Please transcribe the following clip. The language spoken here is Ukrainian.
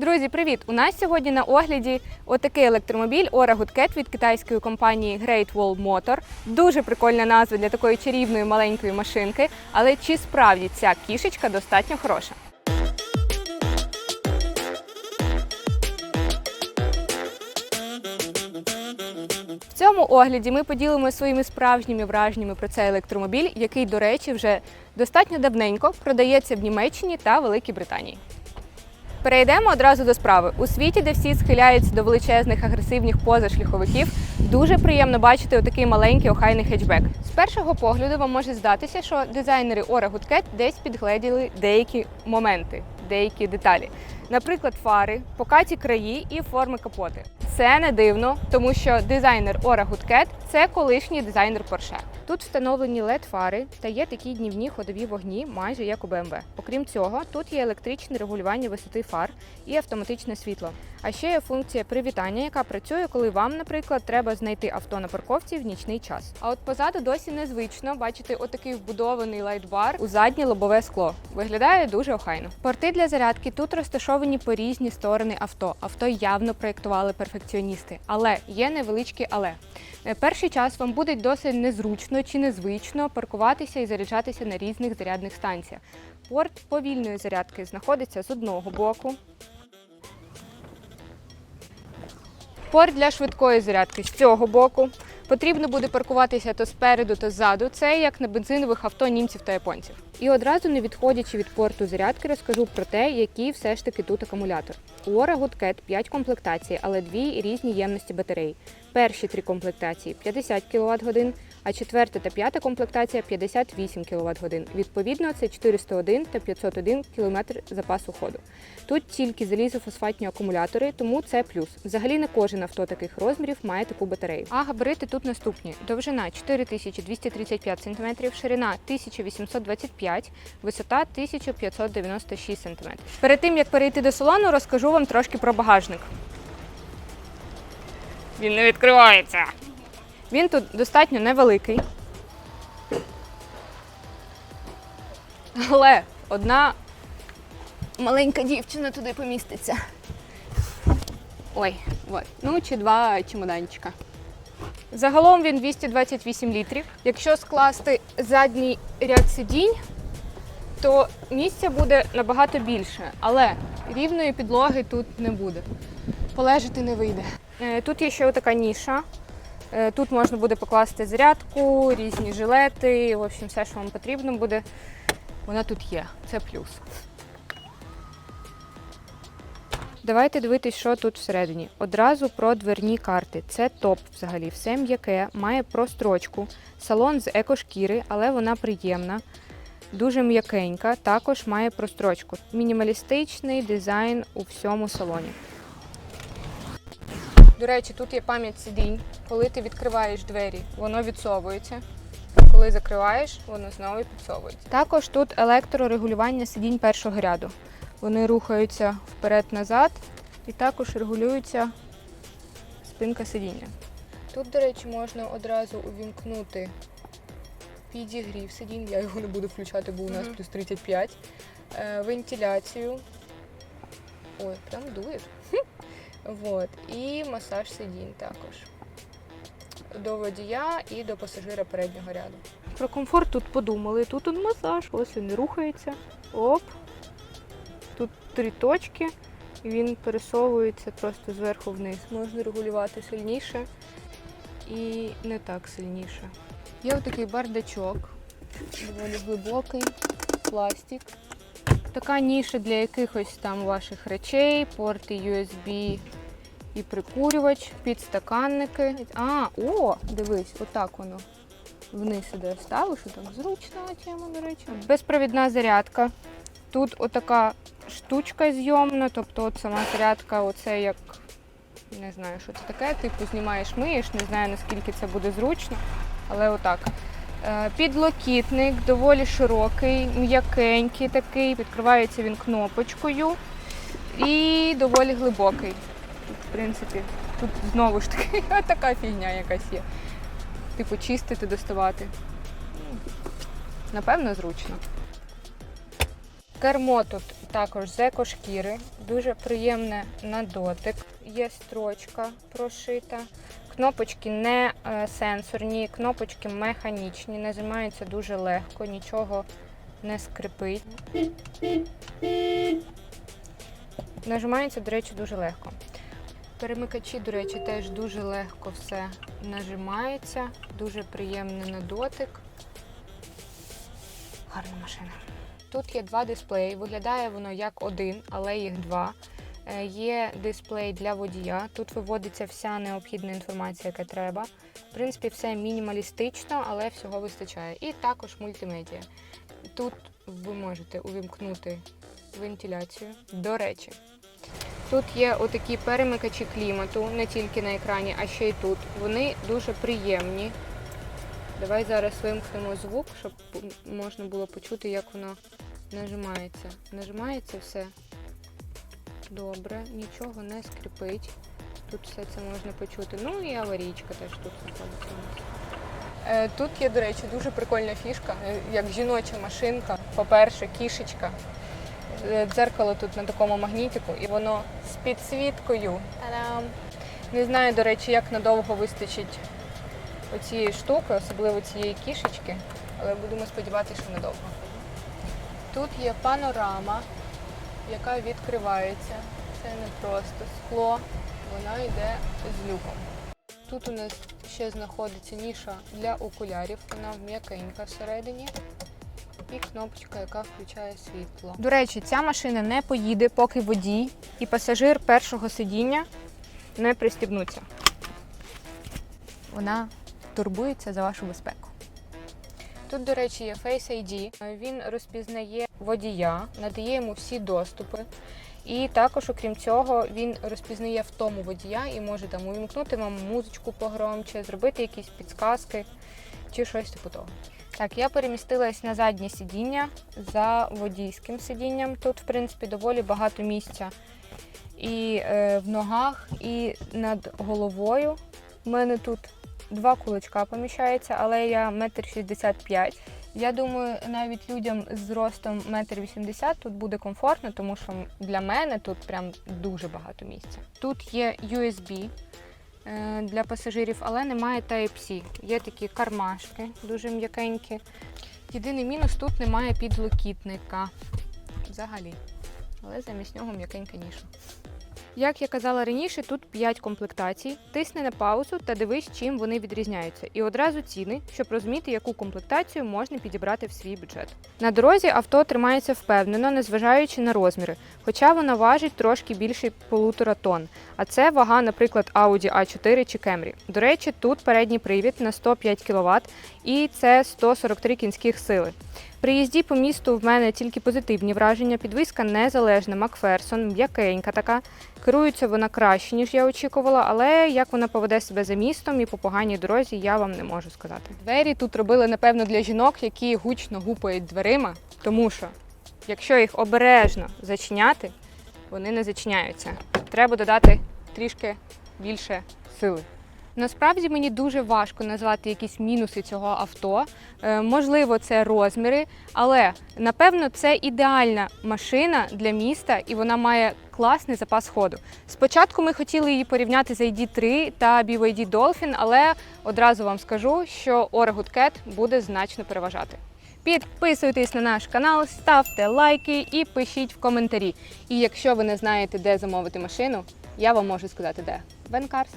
Друзі, привіт! У нас сьогодні на огляді отакий електромобіль Ora Good від китайської компанії Great Wall Motor. Дуже прикольна назва для такої чарівної маленької машинки. Але чи справді ця кішечка достатньо хороша? В цьому огляді ми поділимося своїми справжніми враженнями про цей електромобіль, який, до речі, вже достатньо давненько продається в Німеччині та Великій Британії. Перейдемо одразу до справи. У світі, де всі схиляються до величезних агресивних позашляховиків, дуже приємно бачити отакий маленький охайний хетчбек. З першого погляду вам може здатися, що дизайнери Ora Good десь підгледіли деякі моменти, деякі деталі. Наприклад, фари, покаті краї і форми капоти. Це не дивно, тому що дизайнер Ora Good – це колишній дизайнер Porsche. Тут встановлені led фари та є такі днівні ходові вогні, майже як у BMW. Окрім цього, тут є електричне регулювання висоти фар і автоматичне світло. А ще є функція привітання, яка працює, коли вам, наприклад, треба знайти авто на парковці в нічний час. А от позаду досі незвично бачити отакий вбудований лайтбар у заднє лобове скло. Виглядає дуже охайно. Порти для зарядки тут розташовані по різні сторони авто. Авто явно проєктували перфекціоністи, але є невеличкі але. Е, Перший час вам буде досить незручно чи незвично паркуватися і заряджатися на різних зарядних станціях. Порт повільної зарядки знаходиться з одного боку. Порт для швидкої зарядки з цього боку. Потрібно буде паркуватися то спереду, то ззаду. Це як на бензинових авто німців та японців. І одразу не відходячи від порту зарядки, розкажу про те, який все ж таки тут акумулятор. У Ora Cat 5 комплектацій, але дві різні ємності батарей. Перші три комплектації 50 кВт годин, а четверта та п'ята комплектація 58 кВт годин. Відповідно, це 401 та 501 км запасу ходу. Тут тільки залізофосфатні акумулятори, тому це плюс. Взагалі не кожен авто таких розмірів має таку батарею. А габарити тут наступні: довжина 4235 см, ширина 1825 висота 1596 см. Перед тим як перейти до салону, розкажу вам трошки про багажник. Він не відкривається. Він тут достатньо невеликий. Але одна маленька дівчина туди поміститься. Ой, от. Ну чи два чемоданчика. Загалом він 228 літрів. Якщо скласти задній ряд сидінь, то місця буде набагато більше, але рівної підлоги тут не буде. Полежати не вийде. Е, Тут є ще така ніша. Е, Тут можна буде покласти зарядку, різні жилети, в общем, все, що вам потрібно буде. Вона тут є. Це плюс. Давайте дивитись, що тут всередині. Одразу про дверні карти. Це топ взагалі. Все м'яке, має прострочку. Салон з екошкіри, але вона приємна. Дуже м'якенька, також має прострочку. Мінімалістичний дизайн у всьому салоні. До речі, тут є пам'ять сидінь. Коли ти відкриваєш двері, воно відсовується. Коли закриваєш, воно знову підсовується. Також тут електрорегулювання сидінь першого ряду. Вони рухаються вперед-назад і також регулюється спинка сидіння. Тут, до речі, можна одразу увімкнути підігрів сидінь. Я його не буду включати, бо у нас Мгм. плюс 35. Е, вентиляцію. Ой, прям дує. Вот. І масаж сидінь також. До водія і до пасажира переднього ряду. Про комфорт тут подумали. Тут он масаж, ось він рухається. Оп. Тут три точки, і він пересовується просто зверху вниз. Можна регулювати сильніше і не так сильніше. Є отакий бардачок, доволі глибокий, пластик. Така ніша для якихось там ваших речей, порти USB і прикурювач, підстаканники. А, о, дивись, отак воно вниз іде. Ставиш, і так зручна тема, до речі. Безпровідна зарядка. Тут отака штучка зйомна, тобто от сама зарядка, оце як не знаю, що це таке. Типу знімаєш, миєш, не знаю наскільки це буде зручно, але отак. Е, Підлокітник доволі широкий, м'якенький такий, відкривається він кнопочкою і доволі глибокий. В принципі, тут знову ж таки така фігня якась є. Типу, чистити, доставати. Напевно, зручно. Кермо тут також з екошкіри, дуже приємне на дотик. Є строчка прошита. Кнопочки не е, сенсорні, кнопочки механічні, нажимаються дуже легко, нічого не скрипить. Нажимається, до речі, дуже легко. Перемикачі, до речі, теж дуже легко все нажимається, дуже приємний на дотик. Гарна машина. Тут є два дисплеї. Виглядає воно як один, але їх два. Е, Є дисплей для водія. Тут виводиться вся необхідна інформація, яка треба. В принципі, все мінімалістично, але всього вистачає. І також мультимедіа. Тут ви можете увімкнути вентиляцію. До речі, тут є отакі перемикачі клімату, не тільки на екрані, а ще й тут. Вони дуже приємні. Давай зараз вимкнемо звук, щоб можна було почути, як воно нажимається. Нажимається все добре, нічого не скрипить. Тут все це можна почути. Ну і аварійка теж тут знаходиться. Е, Тут є, до речі, дуже прикольна фішка, е, як жіноча машинка. По-перше, кішечка. Е, Дзеркало тут на такому магнітику, і воно з підсвіткою. Та-дам! Не знаю, до речі, як надовго вистачить оцієї штуки, особливо цієї кішечки, але будемо сподіватися, що надовго. Тут є панорама, яка відкривається. Це не просто скло, вона йде з люком. Тут у нас ще знаходиться ніша для окулярів, вона м'якенька всередині. І кнопочка, яка включає світло. До речі, ця машина не поїде, поки водій і пасажир першого сидіння не пристібнуться. Вона турбується за вашу безпеку. Тут, до речі, є Face ID. Він розпізнає водія, надає йому всі доступи. І також, окрім цього, він розпізнає в тому водія і може там увімкнути вам музичку погромче, зробити якісь підсказки чи щось типу того. Так, я перемістилась на заднє сидіння за водійським сидінням. Тут, в принципі, доволі багато місця і е, в ногах, і над головою. У мене тут два кулачка поміщається, але я метр шістдесят п'ять. Я думаю, навіть людям з зростом метр вісімдесят тут буде комфортно, тому що для мене тут прям дуже багато місця. Тут є USB е, для пасажирів, але немає Type-C. Є такі кармашки, дуже м'якенькі. Єдиний мінус тут немає підлокітника взагалі. Але замість нього м'якенька ніша. Як я казала раніше, тут 5 комплектацій. Тисни на паузу та дивись, чим вони відрізняються. І одразу ціни, щоб розуміти, яку комплектацію можна підібрати в свій бюджет. На дорозі авто тримається впевнено, незважаючи на розміри, хоча вона важить трошки більше полутора тонн. А це вага, наприклад, Audi A4 чи Camry. До речі, тут передній привід на 105 кВт і це 143 кінських сили. При їзді по місту в мене тільки позитивні враження. Підвиска незалежна, Макферсон, м'якенька така. Керується вона краще, ніж я очікувала, але як вона поведе себе за містом і по поганій дорозі, я вам не можу сказати. Двері тут робили, напевно, для жінок, які гучно гупають дверима, тому що якщо їх обережно зачиняти, вони не зачиняються. Треба додати трішки більше сили. Насправді мені дуже важко назвати якісь мінуси цього авто. Е, можливо, це розміри, але напевно це ідеальна машина для міста і вона має класний запас ходу. Спочатку ми хотіли її порівняти з ID3 та BYD Dolphin, але одразу вам скажу, що Oragut Cat буде значно переважати. Підписуйтесь на наш канал, ставте лайки і пишіть в коментарі. І якщо ви не знаєте, де замовити машину, я вам можу сказати де. Бенкарс.